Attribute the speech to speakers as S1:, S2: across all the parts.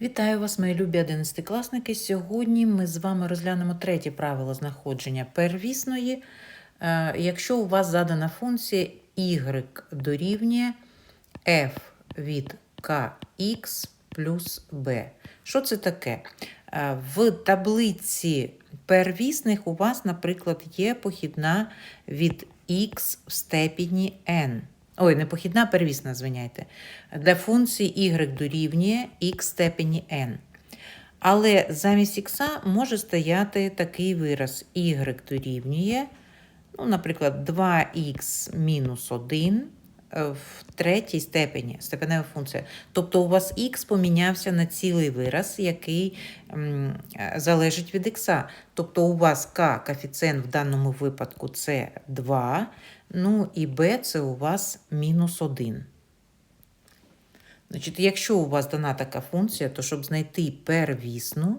S1: Вітаю вас, мої любі одинадцятикласники. Сьогодні ми з вами розглянемо третє правило знаходження первісної. Е, Якщо у вас задана функція y дорівнює f від kx плюс b. Що це таке? Е, В таблиці первісних у вас, наприклад, є похідна від x в степені n. Ой, не похідна, первісна, звиняйте. Для функції y дорівнює x степені n. Але замість x може стояти такий вираз y дорівнює, ну, наприклад, 2х мінус 1 в третій степені, степенева функція. Тобто у вас х помінявся на цілий вираз, який м, залежить від х. Тобто у вас k коефіцієнт в даному випадку це 2, ну і b це у вас мінус 1. Значить, якщо у вас дана така функція, то щоб знайти первісну,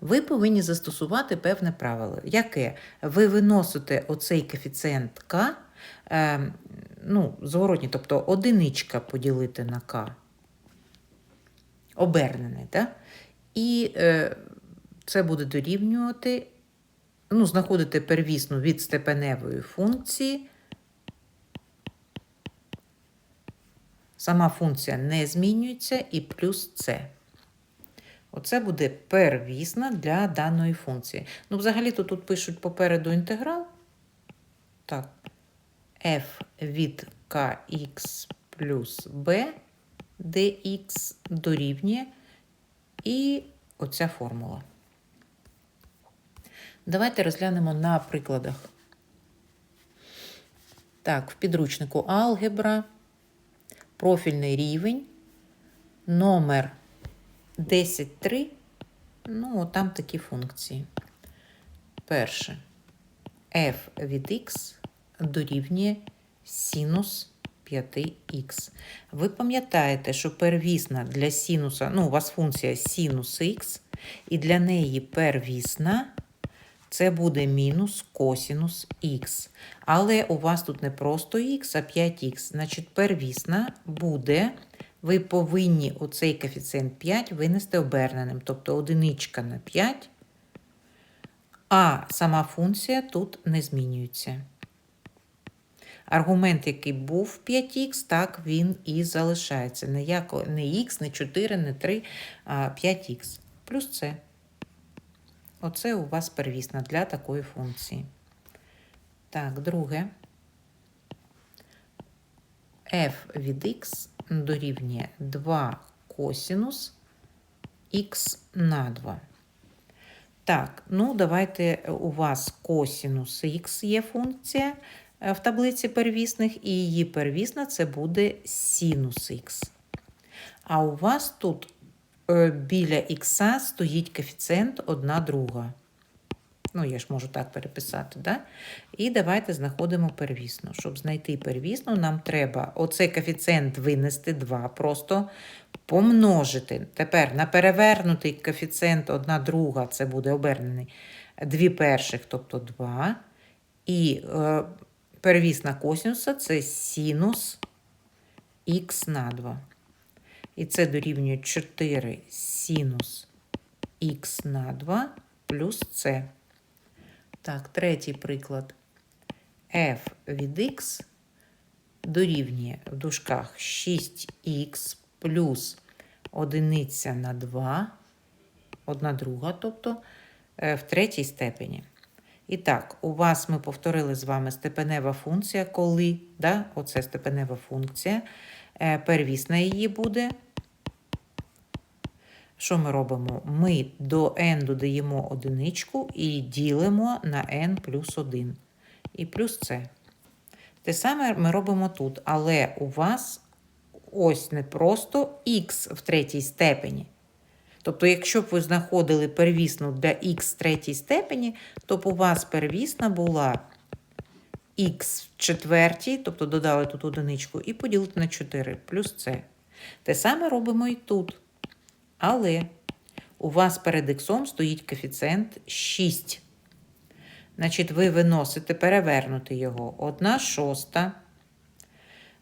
S1: ви повинні застосувати певне правило. Яке? Ви виносите оцей коефіцієнт е, ну, зворотні, тобто одиничка поділити на k, обернений, так? І е, це буде дорівнювати, ну, знаходите первісну від степеневої функції. Сама функція не змінюється і плюс це. Оце буде первісна для даної функції. Ну, взагалі-то тут пишуть попереду інтеграл. Так, f від kx плюс b dx дорівнює і оця формула. Давайте розглянемо на прикладах. Так, в підручнику алгебра, профільний рівень, номер 10.3, ну, там такі функції. Перше. f від x дорівнює синус 5х. Ви пам'ятаєте, що первісна для синуса, ну, у вас функція синус х, і для неї первісна це буде мінус косінус х. Але у вас тут не просто х, а 5х. Значить, первісна буде. Ви повинні оцей коефіцієнт 5 винести оберненим, тобто одиничка на 5, а сама функція тут не змінюється. Аргумент, який був 5х, так він і залишається. Не х, не 4, не 3, а 5х. Плюс це. Оце у вас первісна для такої функції. Так, друге. f від x дорівнює 2 косінус х на 2. Так, ну давайте у вас косінус х є функція в таблиці первісних, і її первісна це буде синус х. А у вас тут біля х стоїть коефіцієнт 1 друга. Ну, я ж можу так переписати, да? І давайте знаходимо первісну. Щоб знайти первісну, нам треба оцей коефіцієнт винести 2, просто помножити. Тепер на перевернутий коефіцієнт 1 друга, це буде обернений 2 перших, тобто 2. І е, первісна косинуса це синус х на 2. І це дорівнює 4 синус х на 2 плюс це. Так, третій приклад. f від x дорівнює в дужках 6х плюс одиниця на 2, одна друга, тобто в третій степені. І так, у вас ми повторили з вами степенева функція, коли, да, оце степенева функція, первісна її буде. Що ми робимо? Ми до n додаємо одиничку і ділимо на n плюс 1. І плюс це. Те саме ми робимо тут, але у вас ось не просто х в третій степені. Тобто, якщо б ви знаходили первісну для х третій степені, то б у вас первісна була х в четвертій, тобто додали тут одиничку, і поділити на 4 плюс це. Те саме робимо і тут. Але у вас перед іксом стоїть коефіцієнт 6. Значить, ви виносите перевернути його 1 шоста.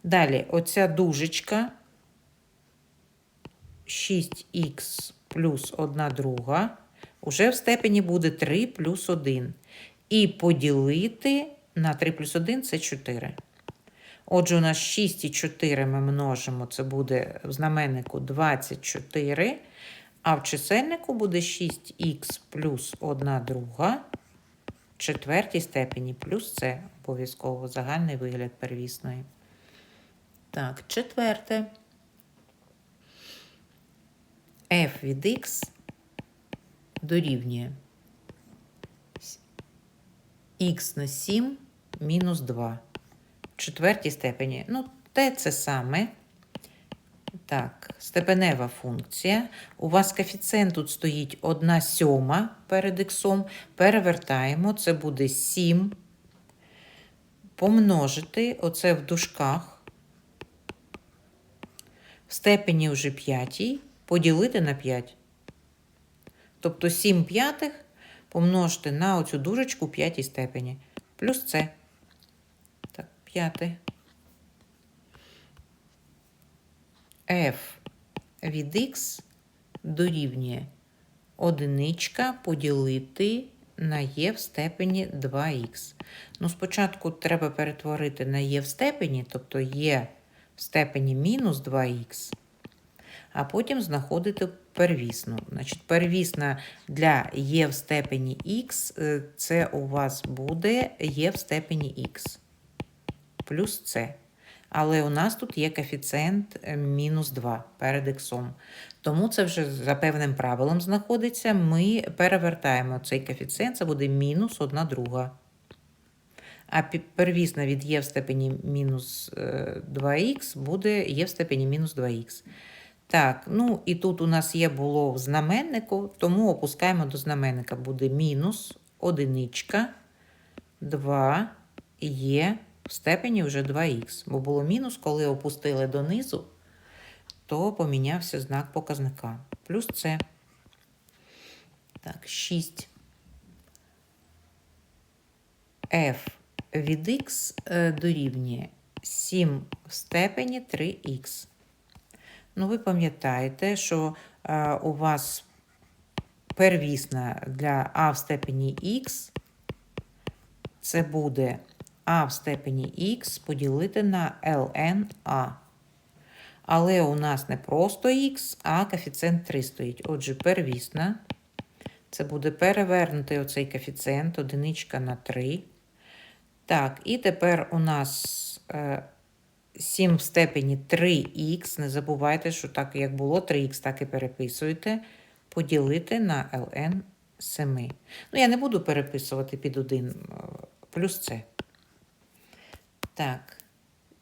S1: Далі, оця дужечка 6х плюс 1 друга, уже в степені буде 3 плюс 1. І поділити на 3 плюс 1 це 4. Отже, у нас 6 і 4 ми множимо, це буде в знаменнику 24, а в чисельнику буде 6х плюс 1 друга в четвертій степені, плюс це обов'язково загальний вигляд первісної. Так, четверте. F від x дорівнює х на 7 мінус 2 в четвертій степені. Ну, те це саме. Так, степенева функція. У вас коефіцієнт тут стоїть 1 сьома перед іксом. Перевертаємо, це буде 7. Помножити оце в дужках. В степені вже п'ятій поділити на 5. Тобто 7 п'ятих помножити на оцю дужечку п'ятій степені. Плюс це. Так, п'яте. f від x дорівнює одиничка поділити на e в степені 2х. Ну, спочатку треба перетворити на e в степені, тобто e в степені мінус 2х, а потім знаходити первісну. Значить, первісна для e в степені х е, це у вас буде e в степені х плюс c. Але у нас тут є коефіцієнт е, мінус 2 перед іксом. Тому це вже за певним правилом знаходиться. Ми перевертаємо цей коефіцієнт, це буде мінус 1 друга. А первісна від є в степені мінус 2х буде є в степені мінус 2х. Так, ну і тут у нас є було в знаменнику, тому опускаємо до знаменника. Буде мінус одиничка, 2 є в степені вже 2х. Бо було мінус, коли опустили донизу, то помінявся знак показника. Плюс це. Так, 6. f від x е, дорівнює 7 в степені 3х. Ну, ви пам'ятаєте, що е, у вас первісна для а в степені х це буде а в степені х поділити на ln a. Але у нас не просто х, а коефіцієнт 3 стоїть. Отже, первісна. Це буде перевернути оцей коефіцієнт, одиничка на 3. Так, і тепер у нас е, 7 в степені 3х. Не забувайте, що так, як було 3х, так і переписуєте. Поділити на ln 7. Ну, я не буду переписувати під 1 плюс це. Так,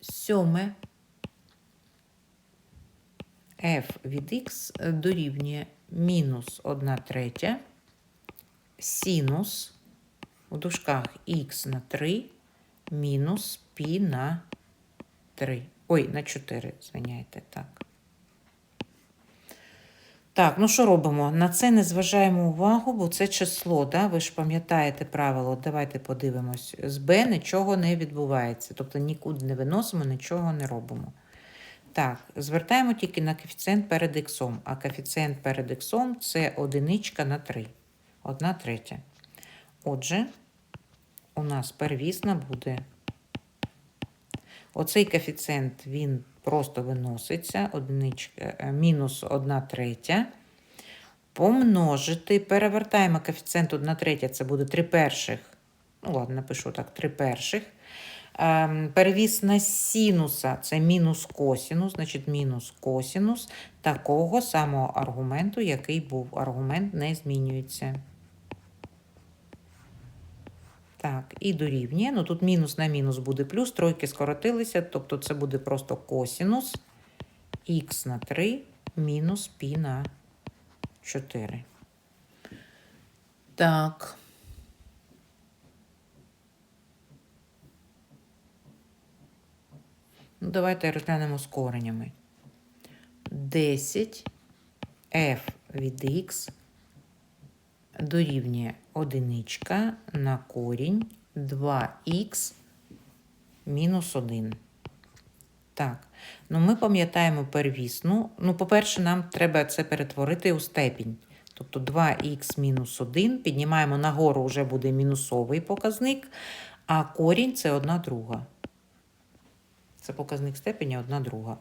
S1: сьоме f від x дорівнює мінус 1 третя синус у дужках х на 3 мінус π на 3. Ой, на 4, звиняйте, так. Так, ну що робимо? На це не зважаємо увагу, бо це число, да? ви ж пам'ятаєте правило. Давайте подивимось. З b нічого не відбувається. Тобто нікуди не виносимо, нічого не робимо. Так, звертаємо тільки на коефіцієнт перед іксом. А коефіцієнт перед іксом це одиничка на 3. Одна третя. Отже, у нас первісна буде. Оцей коефіцієнт, він просто виноситься, одиничка, е, мінус 1 третя. Помножити, перевертаємо коефіцієнт 1 третя, це буде 3 перших. Ну, ладно, напишу так, 3 перших. Ем, Перевісна синуса це мінус косінус, значить мінус косінус такого самого аргументу, який був. Аргумент не змінюється. Так, і дорівнює. Ну тут мінус на мінус буде плюс, тройки скоротилися, тобто це буде просто косінус х на 3 мінус пі на 4. Так. Ну, давайте розглянемо з коренями. 10 f від x дорівнює одиничка на корінь 2х мінус 1. Так, Ну, ми пам'ятаємо первісну. Ну, по-перше, нам треба це перетворити у степінь. Тобто 2х мінус 1, піднімаємо нагору, вже буде мінусовий показник, а корінь це одна друга. Це показник степені одна друга.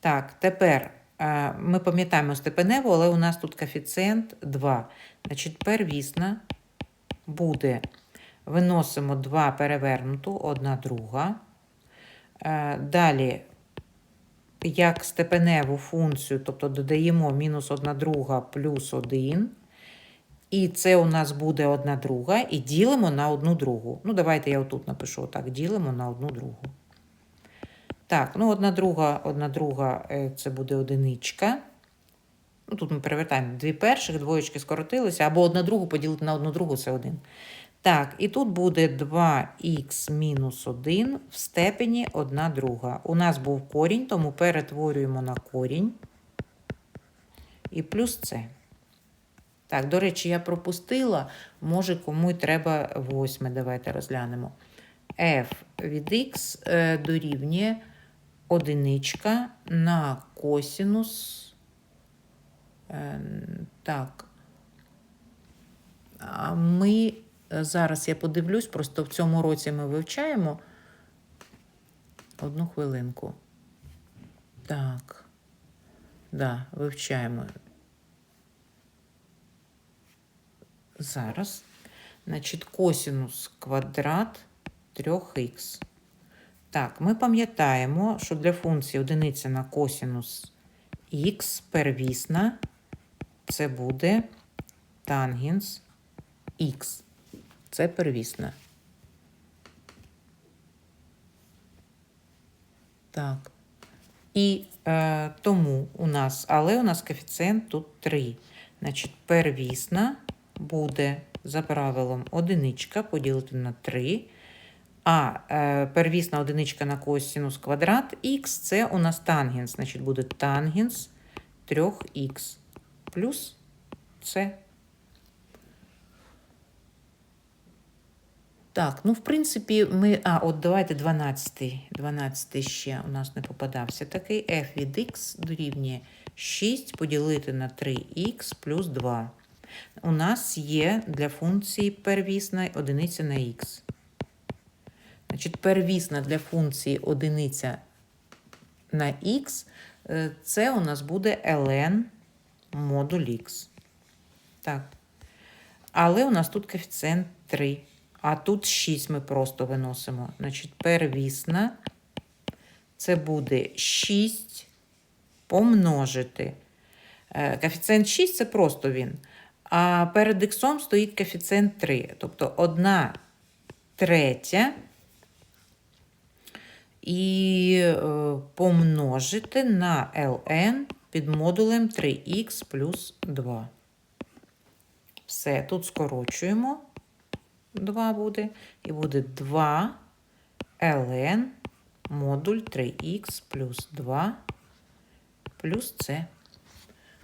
S1: Так, тепер ми пам'ятаємо степеневу, але у нас тут коефіцієнт 2. Значить, первісна буде, виносимо 2 перевернуту, одна друга. Далі, як степеневу функцію, тобто додаємо мінус 1 друга плюс 1. І це у нас буде одна друга, і ділимо на одну другу. Ну, давайте я отут напишу так: ділимо на одну другу. Так, ну одна друга, одна друга е, це буде одиничка. Ну, тут ми перевертаємо дві перших, двоєчки скоротилися, або одна другу поділити на одну другу це один. Так, і тут буде 2х мінус 1 в степені 1 друга. У нас був корінь, тому перетворюємо на корінь. І плюс це. Так, до речі, я пропустила. Може, кому й треба восьме. Давайте розглянемо. f від x е, дорівнює одиничка на косінус. Е, так. Ми е, зараз я подивлюсь, просто в цьому році ми вивчаємо. Одну хвилинку. Так. Да, вивчаємо. Зараз. Значить, косінус квадрат 3х. Так, ми пам'ятаємо, що для функції одиниця на косінус х первісна це буде тангенс х. Це первісна. Так. І е, тому у нас, але у нас коефіцієнт тут 3. Значить, первісна буде за правилом одиничка поділити на 3. А е, первісна одиничка на косинус квадрат х це у нас тангенс. Значить, буде тангенс 3х плюс це. Так, ну, в принципі, ми. А, от давайте 12. 12 ще у нас не попадався. Такий f від x дорівнює 6 поділити на 3х плюс 2. У нас є для функції первісна одиниця на х. Значить, первісна для функції одиниця на х, е, це у нас буде ln модуль х. Так. Але у нас тут коефіцієнт 3. А тут 6 ми просто виносимо. Значить, первісна це буде 6 помножити. Е, Коефіцієнт 6 це просто він. А перед іксом стоїть коефіцієнт 3. Тобто 1 третя і е, помножити на ln під модулем 3х плюс 2. Все, тут скорочуємо. 2 буде. І буде 2 ln модуль 3х плюс 2 плюс це.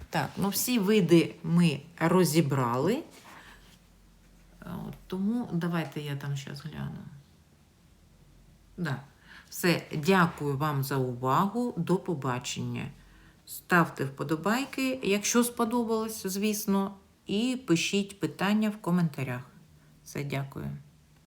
S1: Так, ну всі види ми розібрали. Тому давайте я там зараз гляну. Да. Все, дякую вам за увагу. До побачення. Ставте вподобайки, якщо сподобалось, звісно, і пишіть питання в коментарях. Все, дякую.